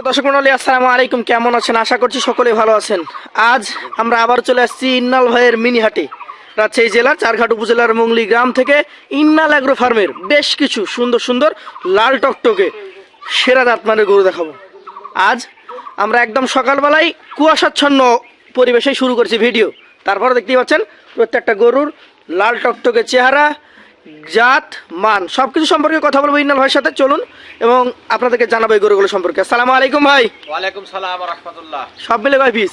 সুপ্রিয় দর্শক মন্ডলী, আসসালামু আলাইকুম। কেমন আছেন? আশা করছি সকলেই ভালো আছেন। আজ আমরা আবার চলে আসছি ইন্নাল ভাইয়ের মিনি হাটে রাজশাহী জেলার চারঘাট উপজেলার মুংলি গ্রাম থেকে ইন্নাল অ্যাগ্রো ফার্মের বেশ কিছু সুন্দর সুন্দর লাল টকটকে সেরা দাঁতমানের গরু দেখাবো। আজ আমরা একদম সকালবেলায় কুয়াশাচ্ছন্ন পরিবেশে শুরু করছি ভিডিও। তারপরে দেখতেই পাচ্ছেন, প্রত্যেকটা গরুর লাল টকটকে চেহারা জাত মান সব কিছু সম্পর্কে কথা বলব ইন্নাল ভাইয়ের সাথে চলুন। এবং আপনাদেরকে জানাব এই গরুগুলো সম্পর্কে। আসসালামু আলাইকুম ভাই। ওয়ালাইকুম সালাম রহমতুল্লাহ। সব মিলে ভাই পিস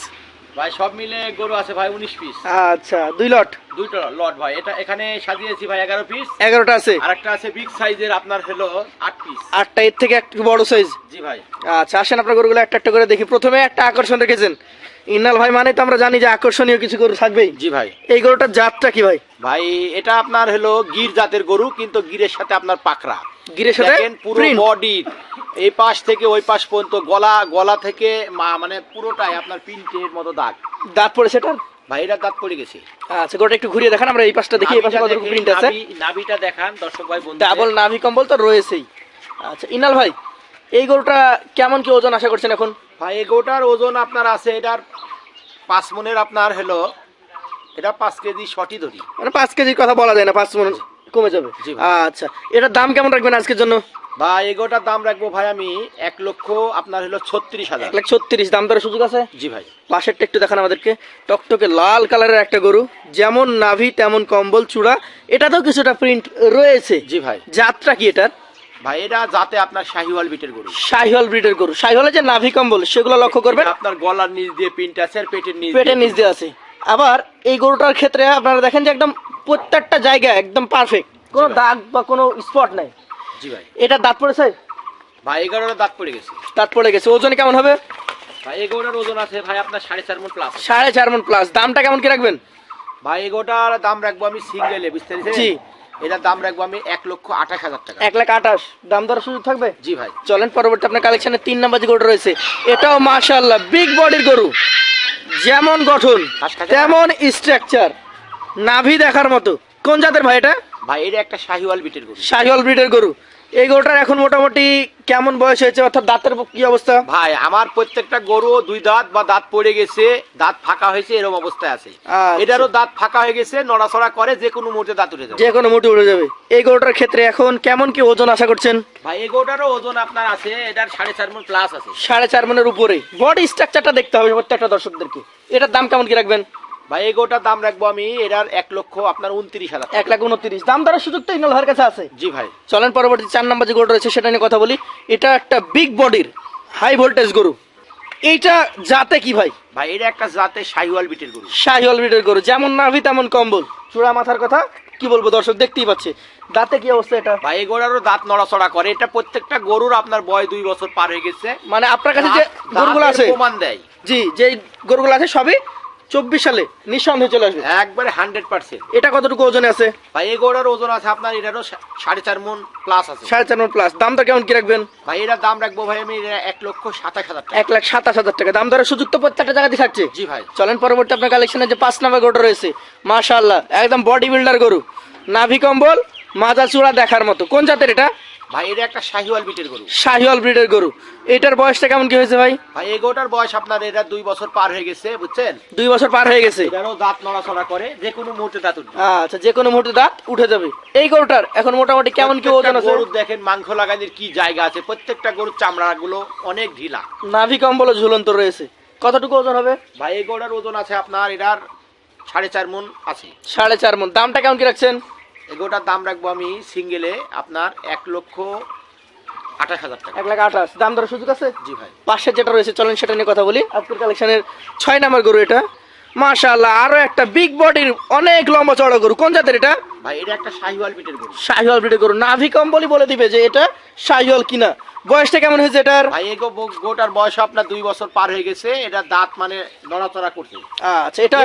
ভাই সব মিলে গরু আছে ভাই উনিশ পিস আচ্ছা দুই লট দুইটা লট ভাই। এটা এখানে সাজিয়েছি ভাই এগারো পিস এগারোটা আছে? আর একটা আছে বিগ সাইজের আপনার হলো আট পিস আটটা এর থেকে একটু বড় সাইজ জি ভাই। আচ্ছা আসেন আপনার গরুগুলো একটা একটা করে দেখি। প্রথমে একটা আকর্ষণ রেখেছেন। ইন্নাল ভাই মানে তো আমরা জানি যে আকর্ষণীয় কিছু গরু থাকবেই। জি ভাই। এই গরুটার জাতটা কি ভাই? ভাই এটা আপনার হলো গির জাতের গরু কিন্তু গিরের সাথে আপনার পাকড়া। গিরের সাথে পুরো বডি এই পাশ থেকে ওই পাশ পর্যন্ত গলা গলা থেকে মানে পুরোটাই আপনার প্রিন্টের মতো দাগ। দাঁত পড়েছে এটার? ভাই এটা দাঁত পড়ে গেছে। আচ্ছা গরুটা একটু ঘুরিয়ে দেখান আমরা এই পাশটা দেখি এই পাশে কতটুকু প্রিন্ট আছে। নাভি- নাভিটা দেখান দর্শক ভাই বন্ধু ডাবল নাভি কম্বল তো রয়েছেই। আচ্ছা ইনাল ভাই এই গরুটা কেমন কি ওজন আশা করছেন এখন? ভাই এগোটার ওজন আপনার আছে এটার পাঁচ মনের আপনার হলো এটা পাঁচ কেজি শটি ধরি। মানে পাঁচ কেজির কথা বলা যায় না পাঁচ মন কমে যাবে। আচ্ছা এটার দাম কেমন রাখবেন আজকের জন্য? ভাই এগোটার দাম রাখব ভাই আমি এক লক্ষ আপনার হলো ছত্রিশ হাজার। এক লাখ ছত্রিশ দাম দরের সুযোগ আছে? জি ভাই। পাশেরটা একটু দেখান আমাদেরকে। টকটকে লাল কালারের একটা গরু যেমন নাভি তেমন কম্বল চূড়া। এটাতেও কিছুটা প্রিন্ট রয়েছে। জি ভাই। যাত্রা কি এটার? ভাই এটা যাতে আপনার শাহিওয়াল বিটের গরু। শাহিওয়াল ব্রিডের গরু। শাহিওয়ালের যে নাভি কম্বল সেগুলো লক্ষ্য করবেন। আপনার গলার নিচ দিয়ে প্রিন্ট আছে আর পেটের নিচ পেটের নিচ দিয়ে আছে। আবার এই গরুটার ক্ষেত্রে আপনারা দেখেন যে একদম প্রত্যেকটা জায়গা একদম পারফেক্ট কোনো দাগ বা কোনো স্পট নাই। জি ভাই। এটা দাঁত পড়েছে? ভাই এগারোটা দাঁত পড়ে গেছে। দাঁত পড়ে গেছে। ওজন কেমন হবে? ভাই এগোটার ওজন আছে ভাই আপনার সাড়ে চার মন প্লাস সাড়ে চার মন প্লাস দামটা কেমন কি রাখবেন? ভাই এগোটার দাম রাখব আমি সিঙ্গেলে বুঝতে। পেরেছি এটার দাম রাখব আমি এক লক্ষ আঠাশ হাজার টাকা। এক লাখ আঠাশ। দাম দর সুযোগ থাকবে? জি ভাই। চলেন পরবর্তী আপনার কালেকশনে তিন নাম্বার যে গরু রয়েছে এটাও মাশাল্লাহ বিগ বডির গরু। যেমন গঠন তেমন স্ট্রাকচার নাভি দেখার মতো। কোন জাতের ভাই এটা? ভাই এটা একটা শাহিওয়াল বিটের গরু। শাহিওয়াল ব্রিডের গরু। এই গরুটার এখন মোটামুটি কেমন বয়স হয়েছে? অর্থাৎ দাঁতের কি অবস্থা? ভাই আমার প্রত্যেকটা গরু দুই দাঁত বা দাঁত পড়ে গেছে দাঁত ফাঁকা হয়েছে এরকম অবস্থায় আছে। আচ্ছা। এটারও দাঁত ফাঁকা হয়ে গেছে নড়াচড়া করে যে কোনো মুহূর্তে দাঁত উঠে যাবে। যে কোনো মুঠে উঠে যাবে। এই গরুটার ক্ষেত্রে এখন কেমন কি ওজন আশা করছেন? ভাই এই এগোটারও ওজন আপনার আছে এটার সাড়ে চার মন প্লাস আছে। সাড়ে চার মনের উপরে। বডি স্ট্রাকচারটা দেখতে হবে প্রত্যেকটা দর্শকদেরকে। এটার দাম কেমন কি রাখবেন? ভাই এগোটার দাম রাখব আমি এটার এক লক্ষ আপনার উনত্রিশ হাজার এক লাখ উনত্রিশ। দাম দরের সুযোগ তো ইনল ভাইয়ের কাছে আছে। জি ভাই। চলেন পরবর্তী চার নাম্বার যে গরু রয়েছে সেটা নিয়ে কথা বলি। এটা একটা বিগ বডির হাই ভোল্টেজ গরু। এইটা জাতে কি ভাই? ভাই এটা একটা জাতে শাহিওয়াল বিটের গরু। শাহিওয়াল ব্রিডের গরু। যেমন নাভি তেমন কম্বল। চূড়া মাথার কথা কি বলব দর্শক দেখতেই পাচ্ছে। দাঁতে কি অবস্থা এটা? ভাই এগোটারও দাঁত নড়াচড়া করে। এটা প্রত্যেকটা গরুর আপনার বয় দুই বছর পার হয়ে গেছে। মানে আপনার কাছে যে গরুগুলো আছে? প্রমাণ দেয়। জি যে গরুগুলো আছে সবই চব্বিশ সালে নিঃসন্দেহে চলে আসবে। একবারে হান্ড্রেড পার্সেন্ট। এটা কতটুকু ওজনে আছে? ভাই ওজন আছে আপনার এটারও সাড়ে চার মন প্লাস আছে। সাড়ে চার মন প্লাস দামটা কেমন কি রাখবেন? ভাই এটার দাম রাখব ভাই আমি এক লক্ষ সাতাশ হাজার টাকা। এক লাখ সাতাশ হাজার টাকা। দাম দরের সুযোগ তো প্রত্যেকটা জায়গাতে থাকছে। জি ভাই। চলেন পরবর্তী আপনার কালেকশনে যে পাঁচ নাম্বার গরুটা রয়েছে মাশাআল্লাহ একদম বডি বিল্ডার গরু। নাভি কম্বল মাজা চূড়া দেখার মতো। কোন জাতের এটা? ভাই এটা একটা শাহিওয়াল বিটের গরু। শাহিওয়াল ব্রিডের গরু। এটার বয়সটা কেমন কি হয়েছে ভাই? ভাই বয়স আপনার এটা দুই বছর পার হয়ে গেছে বুঝছেন? দুই বছর পার হয়ে গেছে। এটারও দাঁত নড়াচড়া করে যে কোনো মুহূর্তে দাঁত উঠবে। আচ্ছা যে কোনো মুহূর্তে দাঁত উঠে যাবে। এই গরুটার এখন মোটামুটি কেমন কি ওজন প্রত্যেকটা আছে? গরুর দেখেন মাংস লাগানোর কি জায়গা আছে। প্রত্যেকটা গরুর চামড়া গুলো অনেক ঢিলা। নাভি কম্বল ঝুলন্ত রয়েছে। কতটুকু ওজন হবে? ভাই এই এগোটার ওজন আছে আপনার এটার সাড়ে চার মন আছে। সাড়ে চার মন দামটা কেমন কি রাখছেন? এগোটার দাম রাখব আমি সিঙ্গেলে আপনার এক লক্ষ আঠাশ হাজার টাকা। এক লাখ আঠাশ। দাম দরের সুযোগ আছে? জি ভাই। পাশে যেটা রয়েছে চলেন সেটা নিয়ে কথা বলি। আজকের কালেকশনের ছয় নাম্বার গরু এটা। মাশাআল্লাহ আরও একটা বিগ বডির অনেক লম্বা চড়া গরু। কোন জাতের এটা? ভাই এটা একটা শাহিওয়াল পিটের গরু। শাহিওয়াল ব্রিডের গরু। নাভি কম্বলই বলে দিবে যে এটা শাহিওয়াল কিনা। বয়সটা কেমন হয়েছে এটার? ভাই গোটার বয়স আপনার দুই বছর পার হয়ে গেছে এটা দাঁত মানে নড়াচড়া করছে। আচ্ছা এটা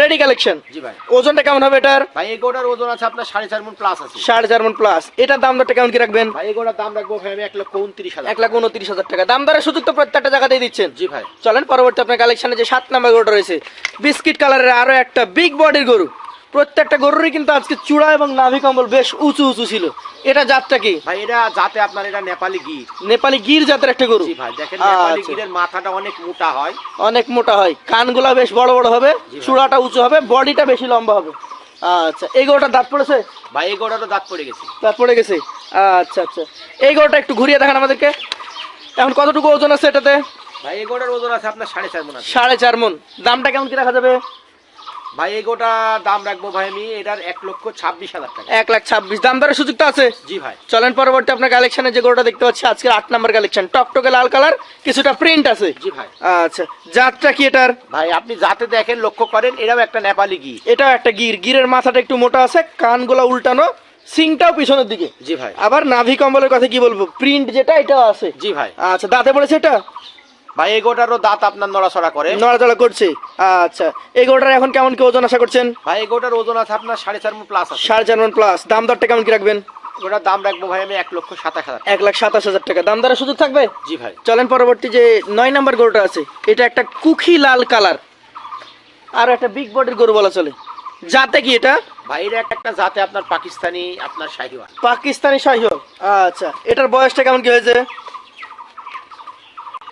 রেডি কালেকশন জি ভাই। ওজনটা কেমন হবে এটার? ভাই এই গোটার ওজন আছে আপনার সাড়ে চার মন প্লাস আছে। সাড়ে চার মন প্লাস এটার দাম দরটা কেমন কি রাখবেন? ভাই এই গোটার দাম রাখব ভাই আমি এক লক্ষ উনত্রিশ হাজার। এক লাখ উনত্রিশ হাজার টাকা। দাম দরের সুযোগ তো প্রত্যেকটা জায়গাতেই দিচ্ছেন। জি ভাই। চলেন পরবর্তী আপনার কালেকশনে যে সাত নাম্বার গরুটা রয়েছে বিস্কিট কালারের আরও একটা বিগ বডির গরু। প্রত্যেকটা গরুরই কিন্তু আজকে চূড়া এবং নাভি কম্বল বেশ উঁচু উঁচু ছিল। এটা জাতটা কি? ভাই এটা যাতে আপনার এটা নেপালি গির। নেপালি গির জাতের একটা গরু। জি ভাই দেখেন নেপালি আচ্ছা। গিরের মাথাটা অনেক মোটা হয়। অনেক মোটা হয়। কানগুলা বেশ বড় বড় হবে চূড়াটা উঁচু হবে বডিটা বেশি লম্বা হবে। আচ্ছা এই গরুটা দাঁত পড়েছে? ভাই এই গোড়ারও দাঁত পড়ে গেছে। দাঁত পড়ে গেছে। আচ্ছা আচ্ছা। এই গরুটা একটু ঘুরিয়ে দেখান আমাদেরকে। এখন কতটুকু ওজন আছে এটাতে? ভাই এই গোড়ার ওজন আছে আপনার সাড়ে চার মন সাড়ে চার মন। দামটা কেমন কি রাখা যাবে? ভাই এই গোটা দাম রাখব ভাই আমি। এটার এক লক্ষ ছাব্বিশ হাজার টাকা। এক লাখ ছাব্বিশ। দাম দরের সুযোগ তো আছে? জি ভাই। চলেন পরবর্তী আপনার কালেকশনে যে গরুটা দেখতে পাচ্ছি আজকে আট নাম্বার কালেকশন টকটকে লাল কালার কিছুটা প্রিন্ট আছে। জি ভাই। আচ্ছা জাতটা কি এটার? ভাই আপনি যাতে দেখেন লক্ষ্য করেন এটাও একটা নেপালি গি এটাও একটা গির। গিরের মাথাটা একটু মোটা আছে কানগুলা উল্টানো সিংটাও পিছনের দিকে। জি ভাই। আবার নাভি কম্বলের কথা কি বলব? প্রিন্ট যেটা এটাও আছে। জি ভাই। আচ্ছা দাঁতে পড়েছে এটা? ভাই এই গোটারও দাঁত আপনার নড়াচড়া করে। নড়াচড়া করছে। আচ্ছা এই গরুটার এখন কেমন কি ওজন আশা করছেন? ভাই এই গোটার ওজন আছে আপনার সাড়ে চার মন প্লাস আছে। সাড়ে চার মন প্লাস দাম দরটা কেমন কি রাখবেন? গোটার দাম রাখব ভাই আমি এক লক্ষ সাতাশ হাজার এক লাখ সাতাশ হাজার টাকা। দাম দরের সুযোগ থাকবে? জি ভাই। চলেন পরবর্তী যে নয় নাম্বার গরুটা আছে এটা একটা কুখি লাল কালার। আর একটা বিগ বডির গরু বলা চলে। যাতে কি এটা? ভাই একটা একটা জাতে আপনার পাকিস্তানি আপনার শাহিওয়াল। পাকিস্তানি শাহিওয়াল। আচ্ছা এটার বয়সটা কেমন কি হয়েছে?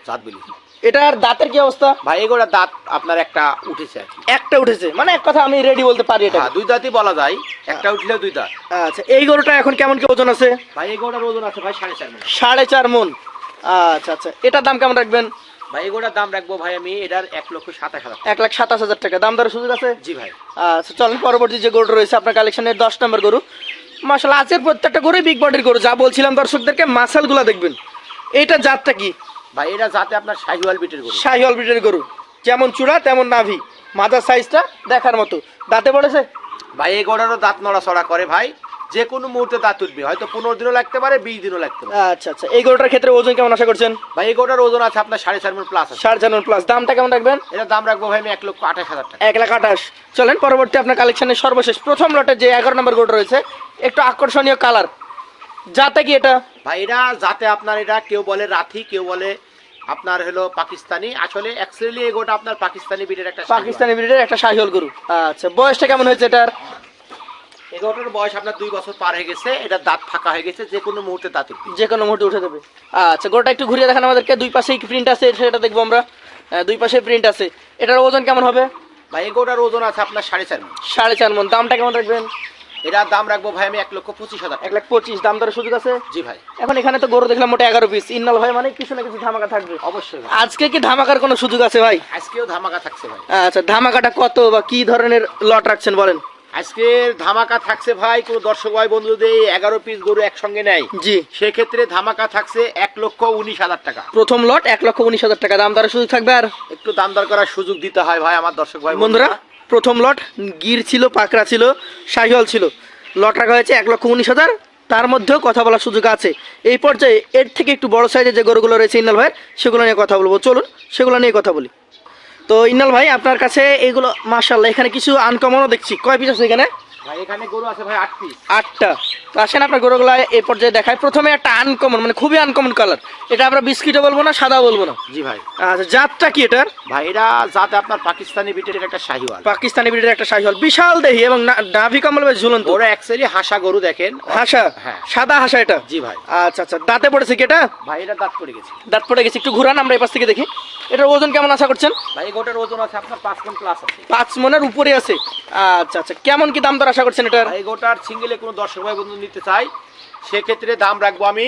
জাত বলি এটার দাঁতের কি অবস্থা? ভাই গোটার দাঁত আপনার একটা উঠেছে একটা উঠেছে। মানে এক কথা আমি রেডি বলতে পারি এটা হ্যাঁ দুই দাঁতই বলা যায়। একটা উঠলেও দুই দাঁত। আচ্ছা এই গরুটা এখন কেমন কি ওজন আছে? ভাই এই গোটার ওজন আছে ভাই সাড়ে চার মন। সাড়ে চার মন। আচ্ছা আচ্ছা এটার দাম কেমন রাখবেন? ভাই এই গোটার দাম রাখব ভাই আমি এটার এক লক্ষ সাতাশ হাজার এক লাখ সাতাশ হাজার টাকা। দাম দরের সুযোগ আছে? জি ভাই। আচ্ছা চলেন পরবর্তী যে গরুটা রয়েছে আপনার কালেকশনের দশ নম্বর গরু। মাসাল আজকের প্রত্যেকটা গরুই বিগ বডির গরু। যা বলছিলাম দর্শকদেরকে মাসালগুলা দেখবেন। এটা জাতটা কি? ভাই এটা যাতে আপনার শাহিওয়াল বিটের গরু। শাহিওয়াল ব্রিডের গরু। যেমন চূড়া তেমন নাভি। মাথার সাইজটা দেখার মতো। দাঁতে পড়েছে? ভাই এই গোটারও দাঁত নড়াচড়া করে ভাই। যে কোনো মুহূর্তে দাঁত উঠবে। হয়তো পনেরো দিনও লাগতে পারে বিশ দিনও লাগতে পারে। আচ্ছা আচ্ছা। এই গরুটার ক্ষেত্রে ওজন কেমন আশা করছেন? ভাই এই গোটার ওজন আছে আপনার সাড়ে চার মন প্লাস সাড়ে চার প্লাস দামটা কেমন রাখবেন? এটার দাম রাখব ভাই আমি এক লক্ষ আঠাশ হাজার টাকা। এক লাখ আঠাশ। চলেন পরবর্তী আপনার কালেকশনের সর্বশেষ প্রথম লটে যে এগারো নম্বর গরুটা রয়েছে একটু আকর্ষণীয় কালার যাতে কি এটা? ভাই এটা যাতে আপনার এটা কেউ বলে রাথি কেউ বলে আপনার হলো পাকিস্তানি আসলে অ্যাকচুয়ালি এই গোটা আপনার পাকিস্তানি বিটের একটা পাকিস্তানি ব্রিডের একটা শাহিওয়াল গরু। আচ্ছা বয়সটা কেমন হয়েছে এটার? এই বয়স আপনার দুই বছর পার হয়ে গেছে এটা দাঁত ফাঁকা হয়ে গেছে যে কোনো মুহূর্তে দাঁত যে কোনো মুহূর্তে উঠে দেবে আচ্ছা গরুটা একটু ঘুরিয়ে দেখান আমাদেরকে দুই পাশেই প্রিন্ট আছে সেটা দেখব আমরা। দুই পাশে প্রিন্ট আছে। এটার ওজন কেমন হবে? ভাই এই গোটার ওজন আছে আপনার সাড়ে চার মণ। সাড়ে চার মন দামটা কেমন রাখবেন? এটার দাম রাখব ভাই আমি এক লক্ষ পঁচিশ হাজার এক লাখ পঁচিশ দাম দরের সুযোগ আছে? জি ভাই। এখন এখানে তো গরু দেখলাম মোটে এগারো পিস ইন্নাল হয় মানে কিছু না কিছু ধামাকা থাকবে। অবশ্যই আজকে কি ধামাকার কোনো সুযোগ আছে ভাই? আজকেও ধামাকা থাকছে ভাই। আচ্ছা ধামাকাটা কত বা কি ধরনের লট রাখছেন বলেন? আজকের ধামাকা থাকছে ভাই কোনো দর্শক ভাই বন্ধুদের এগারো পিস গরু একসঙ্গে নেয় জি। সেক্ষেত্রে ধামাকা থাকছে এক লক্ষ উনিশ হাজার টাকা। প্রথম লট এক লক্ষ উনিশ হাজার টাকা। দাম দরের সুযোগ থাকবে আর? একটু দাম দর করার সুযোগ দিতে হয় ভাই আমার দর্শক ভাই বন্ধুরা প্রথম লট, গির ছিল পাকরা ছিল শাহিওয়াল ছিল। লট রাখা হয়েছে এক লক্ষ উনিশ হাজার। তার মধ্যেও কথা বলার সুযোগ আছে। এই পর্যায়ে এর থেকে একটু বড় সাইজের যে গরুগুলো রয়েছে ইন্নাল ভাইয়ের, সেগুলো নিয়ে কথা বলব। চলুন, সেগুলো নিয়ে কথা বলি। তো ইন্নাল ভাই, আপনার কাছে এগুলো মার্শাল্লাহ এখানে কিছু আনকমনও দেখছি। কয় পিস আছে এখানে? এখানে গরু আছে ভাই আট পিস আটটা। তো আসেন আপনার গরুগুলো এই পর্যায়ে দেখায় প্রথমে একটা আনকমন মানে খুবই আনকমন কালার এটা আমরা বিস্কিটও বলব না সাদা বলব না। জি ভাই। আচ্ছা জাতটা কি এটার? ভাই এটা যাতে আপনার পাকিস্তানি বিটের একটা শাহিওয়াল। পাকিস্তানি ব্রিডের একটা শাহিওয়াল। বিশাল দেহি এবং নাভি বেশ ঝুলন্ত। ওরা অ্যাকচুয়ালি হাসা গরু দেখেন। হাসা? হ্যাঁ। সাদা হাসা এটা? জি ভাই। আচ্ছা আচ্ছা। দাঁতে পড়েছে কি এটা? ভাই এটা দাঁত পড়ে গেছে। দাঁত পড়ে গেছে। একটু ঘুরান আমরা এই পাশ থেকে দেখি। এটার ওজন কেমন আশা করছেন? ভাই গোটার ওজন আছে আপনার পাঁচ মন প্লাস আছে। পাঁচ মনের উপরে আছে। আচ্ছা আচ্ছা কেমন কি দাম দর আশা করছেন এটার? ভাই গোটার সিঙ্গেলে কোনো দর্শক ভাই বন্ধু নিতে চাই সেক্ষেত্রে দাম রাখব আমি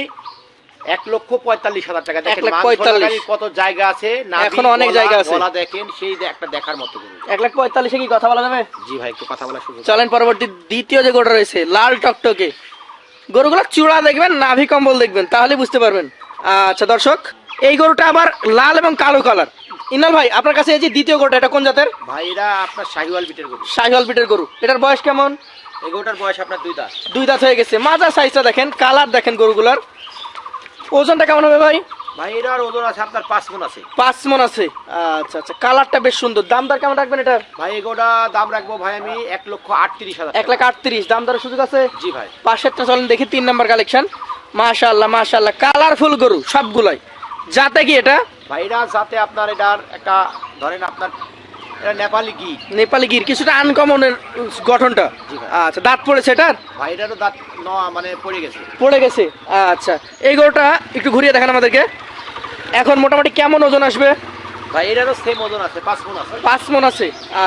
এক লক্ষ পঁয়তাল্লিশ হাজার টাকা। দেখেন লাখ পঁয়তাল্লিশ। কত জায়গা আছে নাভি, এখনও অনেক জায়গা আছে। গলা দেখেন সেই একটা দেখার মতো এক লাখ পঁয়তাল্লিশে কি কথা বলা যাবে? জি ভাই একটু কথা বলা শুরু চলেন পরবর্তী দ্বিতীয় যে গরুটা রয়েছে লাল টকটকে। গরুগুলো চূড়া দেখবেন নাভি কম্বল দেখবেন তাহলে বুঝতে পারবেন। আচ্ছা দর্শক এই গরুটা আবার লাল এবং কালো কালার ইনাল ভাই আপনার কাছে এই যে দ্বিতীয় গরুটা এটা কোন জাতের? ভাই এরা আপনার শাহিওয়াল বিটের গরু। শাহিওয়াল বিটের গরু। এটার বয়স কেমন? এই গরুটার বয়স আপনার দুই দাঁত। দুই দাঁত হয়ে গেছে। মাজার সাইজটা দেখেন কালার দেখেন গরুগুলার। ওজনটা কেমন হবে ভাই? ভাই এটার ওজন আছে আপনার পাঁচ মন আছে। পাঁচ মন আছে। আচ্ছা আচ্ছা কালারটা বেশ সুন্দর। দাম দর কেমন রাখবেন এটার? ভাই দাম রাখব ভাই আমি এক লক্ষ আটত্রিশ হাজার এক লাখ আটত্রিশ। দাম দরের সুযোগ আছে? জি ভাই। পাশেরটা চলেন দেখি তিন নম্বর কালেকশন মাশাল্লাহ মাশাল্লাহ কালারফুল গরু সবগুলাই। যাতে কি এটা? ভাই এটা যাতে আপনার এটার একটা ধরেন আপনার এটা নেপালি গি নেপালি গির কিছুটা আনকমনের গঠনটা। আচ্ছা দাঁত পড়েছে এটার? দাঁত ন মানে পড়ে গেছে। পড়ে গেছে আচ্ছা। এই গরুটা একটু ঘুরিয়ে দেখান আমাদেরকে। এখন মোটামুটি কেমন ওজন আসবে? ভাই এটারও সেম ওজন আছে পাঁচ মন আছে। পাঁচ মন আছে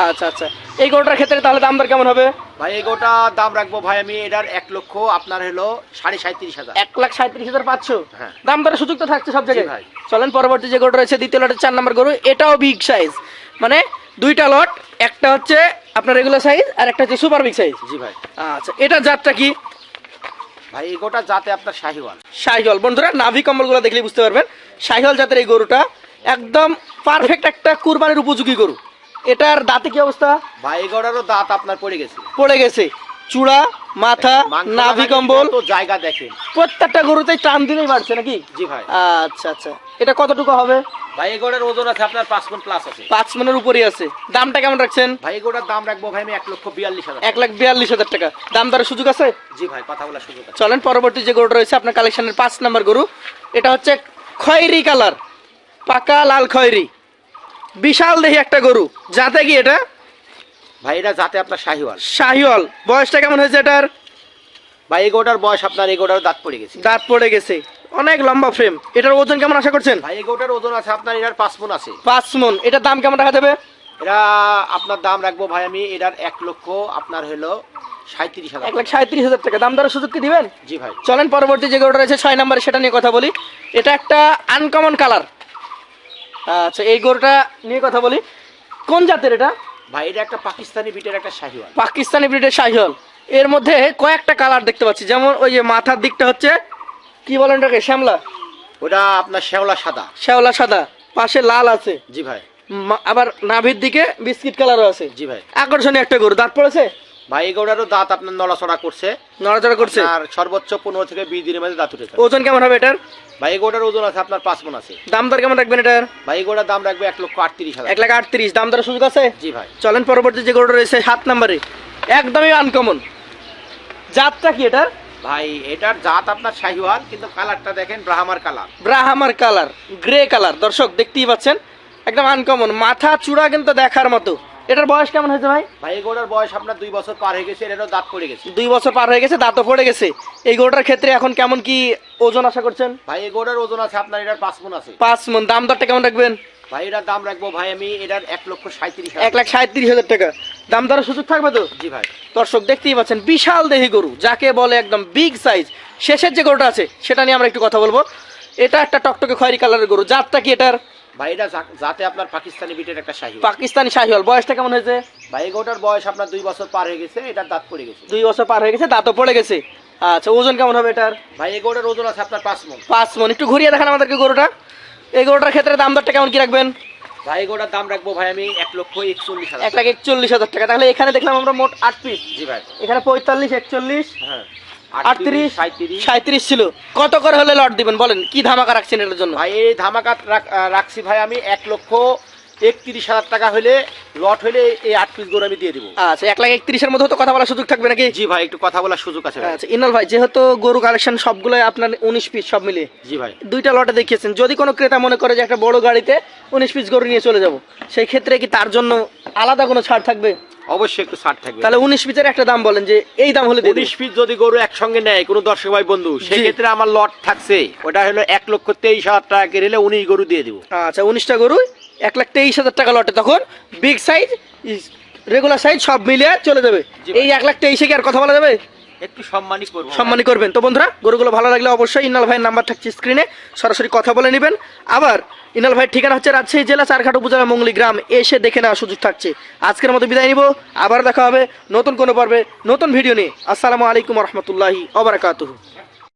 আচ্ছা আচ্ছা। এই গরুটার ক্ষেত্রে তাহলে দাম দর কেমন হবে? ভাই এই গোটা দাম রাখব ভাই আমি এটার এক লক্ষ আপনার হলো সাড়ে সাঁত্রিশ হাজার। এক লাখ সাঁত্রিশ হাজার পাঁচশো? হ্যাঁ। দাম দরের সুযোগ তো থাকছে সব জায়গায়। ভাই। চলেন পরবর্তী যে গরুটা রয়েছে দ্বিতীয় লটের চার নম্বর গরু এটাও বিগ সাইজ মানে দুইটা লট একটা হচ্ছে আপনার রেগুলার সাইজ আর একটা হচ্ছে সুপার বিগ সাইজ জি ভাই। আচ্ছা এটা জাতটা কি? ভাই এই গোটা জাতে আপনার শাহিওয়াল। শাহিওয়াল। বন্ধুরা নাভি কম্বলগুলো দেখলে বুঝতে পারবেন। শাহিওয়াল জাতের এই গরুটা একদম পারফেক্ট একটা কুরবানির উপযোগী গরু। এটার দাঁতে কি অবস্থা? ভাই দাঁত আপনার পড়ে গেছে। পড়ে গেছে। চূড়া মাথা নাভি কম্বল। জায়গা দেখেন। প্রত্যেকটা গরুতেই টান দিলেই বাড়ছে নাকি? জি ভাই। আচ্ছা আচ্ছা। এটা কতটুকু হবে? ভাই এগোটার ওজন আছে আপনার পাঁচ মন প্লাস আছে। পাঁচ মনের উপরই আছে। দামটা কেমন রাখছেন? ভাই দাম রাখব ভাই আমি এক লক্ষ বিয়াল্লিশ হাজার এক লাখ বিয়াল্লিশ হাজার টাকা। দাম দরের সুযোগ আছে? জি ভাই কথা বলার সুযোগ আছে। চলেন পরবর্তী যে গরুটা রয়েছে আপনার কালেকশনের পাঁচ নাম্বার গরু। এটা হচ্ছে খয়েরি কালার পাকা লাল খয়েরি। বিশাল দেখি একটা গরু। যাতে কি এটা? ভাই এটা যাতে আপনার শাহিওয়াল। শাহিওয়াল। বয়সটা কেমন হয়েছে এটার? ভাই এগোটার বয়স আপনার এগোটার দাঁত পড়ে গেছে। দাঁত পড়ে গেছে। অনেক লম্বা ফ্রেম এটার ওজন কেমন আশা করছেন? ভাই এগোটার ওজন আছে আপনার এটার পাঁচ মন আছে। পাঁচ মন এটার দাম কেমন রাখা যাবে? এটা আপনার দাম রাখব ভাই আমি এটার এক লক্ষ আপনার হলো সাঁত্রিশ হাজার এক লাখ সাঁত্রিশ হাজার টাকা। দাম দরের সুযোগ কি দিবেন? জি ভাই। চলেন পরবর্তী যে গরুটা রয়েছে ছয় নম্বরে সেটা নিয়ে কথা বলি। এটা একটা আনকমন কালার আচ্ছা এই গরুটা নিয়ে কথা বলি। কোন জাতের এটা? ভাই এটা একটা পাকিস্তানি বিটের একটা শাহিওয়াল। পাকিস্তানি ব্রিডের শাহিওয়াল। এর মধ্যে কয়েকটা কালার দেখতে পাচ্ছি। যেমন ওই যে মাথার দিকটা হচ্ছে কি বলেন এটাকে শ্যামলা? ওটা আপনার শ্যাওলা সাদা। শ্যাওলা সাদা। পাশে লাল আছে। জি ভাই। আবার নাভির দিকে বিস্কিট কালারও আছে। জি ভাই। আকর্ষণীয় একটা গরু। দাঁত পড়েছে? ভাই দাঁত আপনার নড়াচড়া করছে। নড়াচড়া করছে? আর সর্বোচ্চ পনেরো থেকে বিশ দিনের মধ্যে দাঁত উঠেছে ওজন কেমন হবে এটার? ভাই ওজন আছে আপনার পাঁচ মন আছে। দাম দর কেমন রাখবেন এটার? ভাই দাম রাখবে এক লক্ষ আটত্রিশ হাজার। এক লাখ আটত্রিশ। দাম দরের সুযোগ আছে? জি ভাই। চলেন পরবর্তী যে গরুটা রয়েছে সাত নম্বরে। একদমই আনকমন জাতটা কি এটার? ভাই এটার জাত আপনার শাহিওয়াল কিন্তু কালারটা দেখেন ব্রাহ্মার কালার। ব্রাহামার কালার গ্রে কালার। দর্শক দেখতেই পাচ্ছেন একদম আনকমন মাথা চূড়া কিন্তু দেখার মতো। এটার বয়স কেমন হয়েছে ভাই? ভাই এগোটার বয়স আপনার দুই বছর পার হয়ে গেছে এটারও দাঁত পড়ে গেছে। দুই বছর পার হয়ে গেছে দাঁতও পড়ে গেছে। এই গরুটার ক্ষেত্রে এখন কেমন কি ওজন আশা করছেন? ভাই এগোটার ওজন আছে আপনার এটার পাঁচ মন আছে। পাঁচ মন দাম দরটা কেমন রাখবেন? ভাই এটার দাম রাখব ভাই আমি এটার এক লক্ষ সাঁত্রিশ এক লাখ সাঁত্রিশ হাজার টাকা। দাম দরের সুযোগ থাকবে তো? জি ভাই। দর্শক দেখতেই পাচ্ছেন বিশাল দেহি গরু যাকে বলে একদম বিগ সাইজ শেষের যে গরুটা আছে সেটা নিয়ে আমরা একটু কথা বলব। এটা একটা টকটকে খয়েরি কালারের গরু জাতটা কি এটার? ভাই এটা যাতে আপনার পাকিস্তানি বিটের একটা শাহি পাকিস্তানি শাহিওয়াল বয়সটা কেমন হয়েছে? ভাই এগোটার বয়স আপনার দুই বছর পার হয়ে গেছে এটার দাঁত পড়ে গেছে। দুই বছর পার হয়ে গেছে দাঁতও পড়ে গেছে। আচ্ছা ওজন কেমন হবে এটার? ভাই এগোটার ওজন আছে আপনার পাঁচ মন। পাঁচ মন। একটু ঘুরিয়ে দেখান আমাদেরকে গরুটা। এই গরুটার ক্ষেত্রে দাম দরটা কেমন কি রাখবেন? ভাই এগোটার দাম রাখব ভাই আমি এক লক্ষ একচল্লিশ হাজার। এক লাখ একচল্লিশ হাজার টাকা। তাহলে এখানে দেখলাম আমরা মোট আট পিস। জি ভাই। এখানে পঁয়তাল্লিশ একচল্লিশ। হ্যাঁ। আটত্রিশ সাঁত্রিশ ছিল। কত করে হলে লট দিবেন বলেন? কি ধামাকা রাখছেন এটার জন্য? ভাই এই ধামাকা রাখ- রাখছি ভাই আমি এক লক্ষ একত্রিশ হাজার টাকা হলে লট হলে এই আট পিস গরু আমি দিয়ে দিব। আচ্ছা এক লাখ একত্রিশের মধ্যে তো কথা বলার সুযোগ থাকবে নাকি? জি ভাই একটু কথা বলার সুযোগ আছে। আচ্ছা ইনাল ভাই যেহেতু গরু কালেকশন সবগুলোই আপনার উনিশ পিস সব মিলিয়ে জি ভাই। দুইটা লটে দেখিয়েছেন। যদি কোনো ক্রেতা মনে করে যে একটা বড় গাড়িতে উনিশ পিস গরু নিয়ে চলে যাব সেই ক্ষেত্রে কি তার জন্য আলাদা কোনো ছাড় থাকবে? অবশ্যই একটু ছাড় থাকবে। তাহলে উনিশ পিসের একটা দাম বলেন যে এই দাম হলে উনিশ পিস যদি গরু একসঙ্গে নেয় কোনো দর্শক ভাই বন্ধু সেক্ষেত্রে আমার লট থাকছে। ওটা হলো এক লক্ষ তেইশ হাজার টাকা কেড়ে উনিশ গরু দিয়ে দেবো। আচ্ছা উনিশটা গরু এক লাখ তেইশ হাজার টাকা লটে তখন বিগ সাইজ রেগুলার সাইজ সব মিলিয়ে চলে যাবে। এই এক লাখ তেইশে কি আর কথা বলা যাবে? একটু করব। করবেন। তো বন্ধুরা, গরুগুলো ভালো লাগলে অবশ্যই ইনাল ভাইয়ের নাম্বার থাকছে স্ক্রিনে। সরাসরি কথা বলে নেবেন। আবার, ইনাল ভাইয়ের ঠিকানা হচ্ছে রাজশাহী জেলা চারঘাট উপজেলা মঙ্গলি গ্রাম। এসে দেখে নেওয়ার সুযোগ থাকছে। আজকের মতো বিদায় নিব। আবার দেখা হবে নতুন কোনো পর্বে, নতুন ভিডিও নিয়ে। আসসালামু আলাইকুম রহমতুল্লাহি